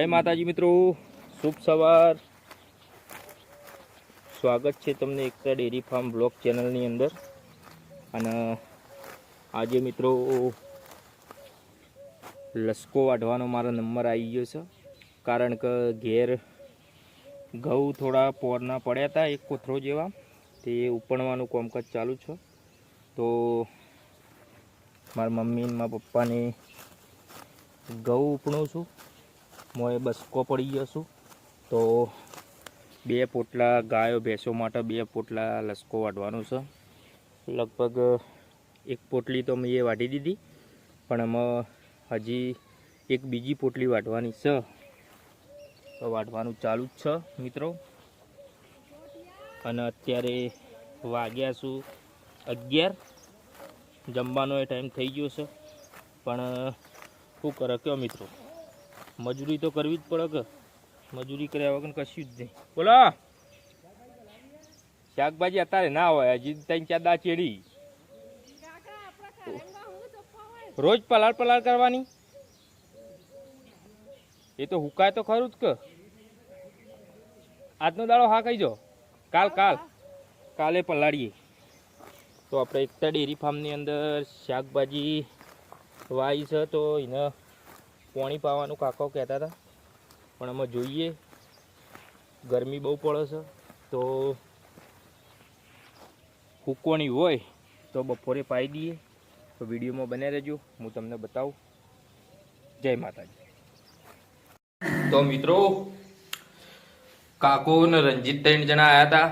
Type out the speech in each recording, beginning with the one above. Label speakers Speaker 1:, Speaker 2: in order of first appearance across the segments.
Speaker 1: જય માતાજી મિત્રો, શુભ સવાર. સ્વાગત છે તમને એકતા ડેરી ફાર્મ બ્લોગ ચેનલની અંદર. અને આજે મિત્રો, લસકો વાઢવાનો મારો નંબર આવી ગયો છે. કારણ કે ઘેર ઘઉં થોડા પોરના પડ્યા હતા, એક કોથરો જેવા. તે ઉપણવાનું કોમકાજ ચાલુ છે. તો મારા મમ્મી મારા પપ્પાને ઘઉં ઉપણું છું. મોએ બસકો પડી ગયો છું. તો બે પોટલા ગાયો ભેંસો માટે બે પોટલા લસકો વાઢવાનું છે. લગભગ એક પોટલી તો મેં એ વાઢી દીધી, પણ એમાં હજી એક બીજી પોટલી વાઢવાની છે. તો વાઢવાનું ચાલુ જ છે, મિત્રો. અને અત્યારે વાગ્યા છું અગિયાર. જમવાનો એ ટાઈમ થઈ ગયો છે. પણ શું કરે કયો મિત્રો? મજૂરી તો કરવી જ પડે કે? મજૂરી કર્યા વગર કશું જ નહીં. બોલો. શાકભાજી અત્યારે ના હોય, હજી ત્રણ ચાર દા ચેડી. રોજ પલાળ પલાળ કરવાની? એ તો હુકાય તો ખરું જ કે. આજનો દાડો હા કહીજો કાલ કાલ. કાલે પલાળીએ. તો આપણે એકતા ડેરી ફાર્મની અંદર શાકભાજી વાય છે, તો એને પાણી પાવાનું કાકો કહેતા હતા. પણ અમે જોઈએ, ગરમી બહુ પડે છે, તો હુકવાની હોય તો બપોરે પાઈ દઈએ. તો વિડીયોમાં બને રહેજો, હું તમને બતાવું. જય માતાજી. તો મિત્રો, કાકો ને રંજીત ત્રણ જણા આવ્યા હતા.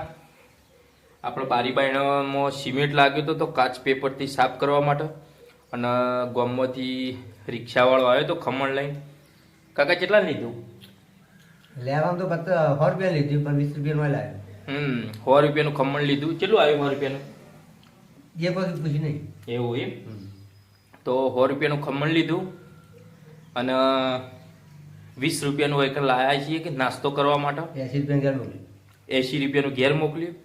Speaker 1: આપણે બારી બાયણામાં સિમેન્ટ લાગ્યું હતું તો કાચ પેપરથી સાફ કરવા માટે. અને ગામમાંથી રિક્ષાવાળો આવ્યો તો ખમણ લઈને. કાકા કેટલા લીધું?
Speaker 2: લેવામાં તો ફક્ત સો રૂપિયા લીધું પણ વીસ રૂપિયામાં લાવ્યો
Speaker 1: હમ સો રૂપિયાનું ખમણ લીધું. કેટલું આવ્યું સો રૂપિયાનું?
Speaker 2: એ પછી પૂછી નહીં.
Speaker 1: એવું એમ? તો સો રૂપિયાનું ખમણ લીધું અને વીસ રૂપિયાનું એક લાયા છીએ કે નાસ્તો કરવા માટે?
Speaker 2: એસી રૂપિયા ઘેર મોકલ્યું.
Speaker 1: એસી રૂપિયાનું ઘેર મોકલ્યું.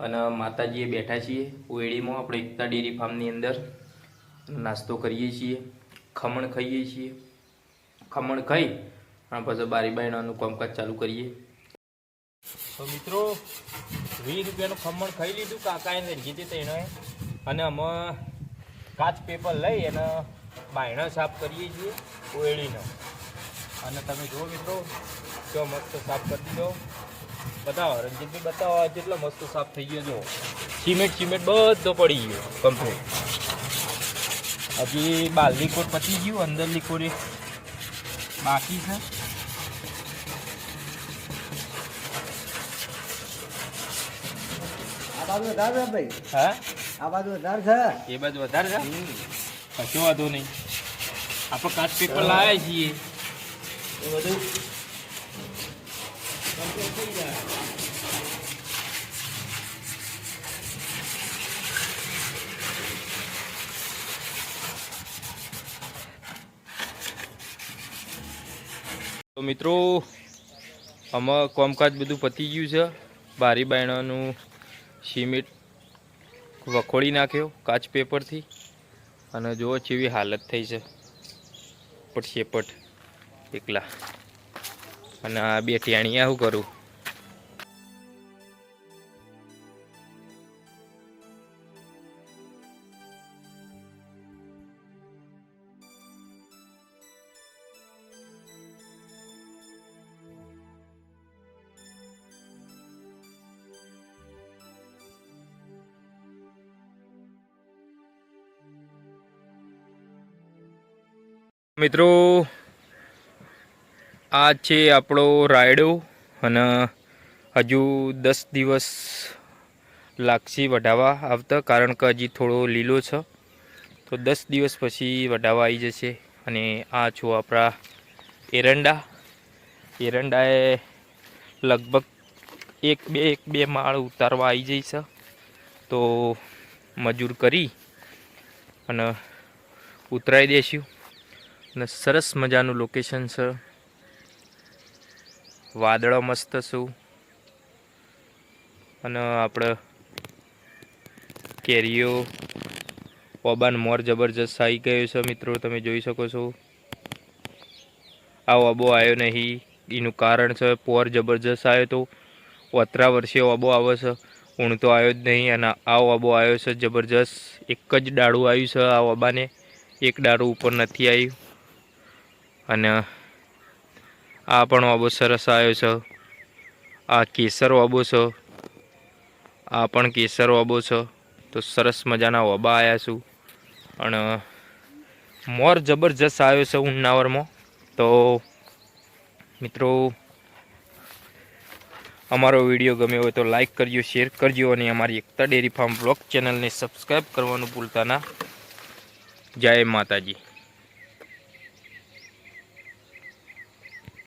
Speaker 1: અને માતાજીએ બેઠા છીએ ઓયડીમાં આપણે એકતા ડેરી ફાર્મની અંદર. નાસ્તો કરીએ છીએ. ખમણ ખાઈએ છીએ. ખમણ ખાઈ અને પછી બારી બાયણાનું કામકાજ ચાલુ કરીએ. તો મિત્રો, વીસ રૂપિયાનું ખમણ ખાઈ લીધું કાકાએ રંજીતે તેણે અને અમે કાચ પેપર લઈ અને બાયણા સાફ કરીએ છીએ ઓયડીનો અને તમે જુઓ મિત્રો, કેવો મસ્ત સાફ કરી દીધો. બતાવો, રંજીતભાઈ બતાવો જેટલો મસ્ત સાફ થઈ ગયો. જો સિમેન્ટ સિમેન્ટ બધો પડી ગયો કમ્પ્લીટ હજી બાર લીકોર પતી ગયું અંદર લીકોર બાકી છે.
Speaker 2: આ બાજુ વધાર છે ભાઈ.
Speaker 1: હા?
Speaker 2: આ બાજુ વધાર છે.
Speaker 1: એ બાજુ વધારે છે? કશો વાંધો નહીં. આપણે કાચ પેપર લાવ્યા છીએ. એ બધું. તો મિત્રો, આમાં કામકાજ બધું પતી ગયું છે. બારી બાયણાનું સિમેન્ટ વખોડી નાખ્યો કાચ પેપરથી. અને જુઓ કેવી હાલત થઈ છે. પટ શેપટ એકલા. અને આ બે ટેણીયા શું કરું. મિત્રો, આ છે આપણો રાયડો અને હજુ દસ દિવસ લાગશે વઢાવા આવતા, કારણ કે હજી થોડો લીલો છે. તો દસ દિવસ પછી વઢાવા આવી જશે અને આ છો આપણા એરંડા. એરંડાએ લગભગ એક બે એક બે માળ ઉતારવા આવી જઈશ તો મજૂર કરી અને ઉતરાઈ દેશું. અને સરસ મજાનું લોકેશન છે. વાદળો મસ્ત છું અને આપણે કેરીઓ, ઓબાન મોર જબરજસ્ત આવી ગયો છે મિત્રો, તમે જોઈ શકો છો. આ વાબો આવ્યો નહીં, એનું કારણ છે પોર જબરજસ્ત આવ્યો તો. ઓતરા વર્ષે વાબો આવે છે, ઊણ તો આવ્યો જ નહીં, અને આ વાબો આવ્યો છે જબરજસ્ત. એક જ ડાળું આવ્યું છે આ અબાને એક ડાળું ઉપર નથી આવ્યું અને આ પણ વાબો સરસ આવ્યો છે. આ કેસર વાબો છે. આ પણ કેસર વાબો છે. તો સરસ મજાના વબા આવ્યા છું. અને મોર જબરજસ્ત આવ્યો છે ઉન્નાવરમાં. તો મિત્રો, અમારો વીડિયો ગમ્યો હોય તો લાઇક કરજો, શેર કરજો અને અમારી એકતા ડેરી ફાર્મ બ્લોગ ચેનલને સબસ્ક્રાઈબ કરવાનું ભૂલતા ના. જય માતાજી.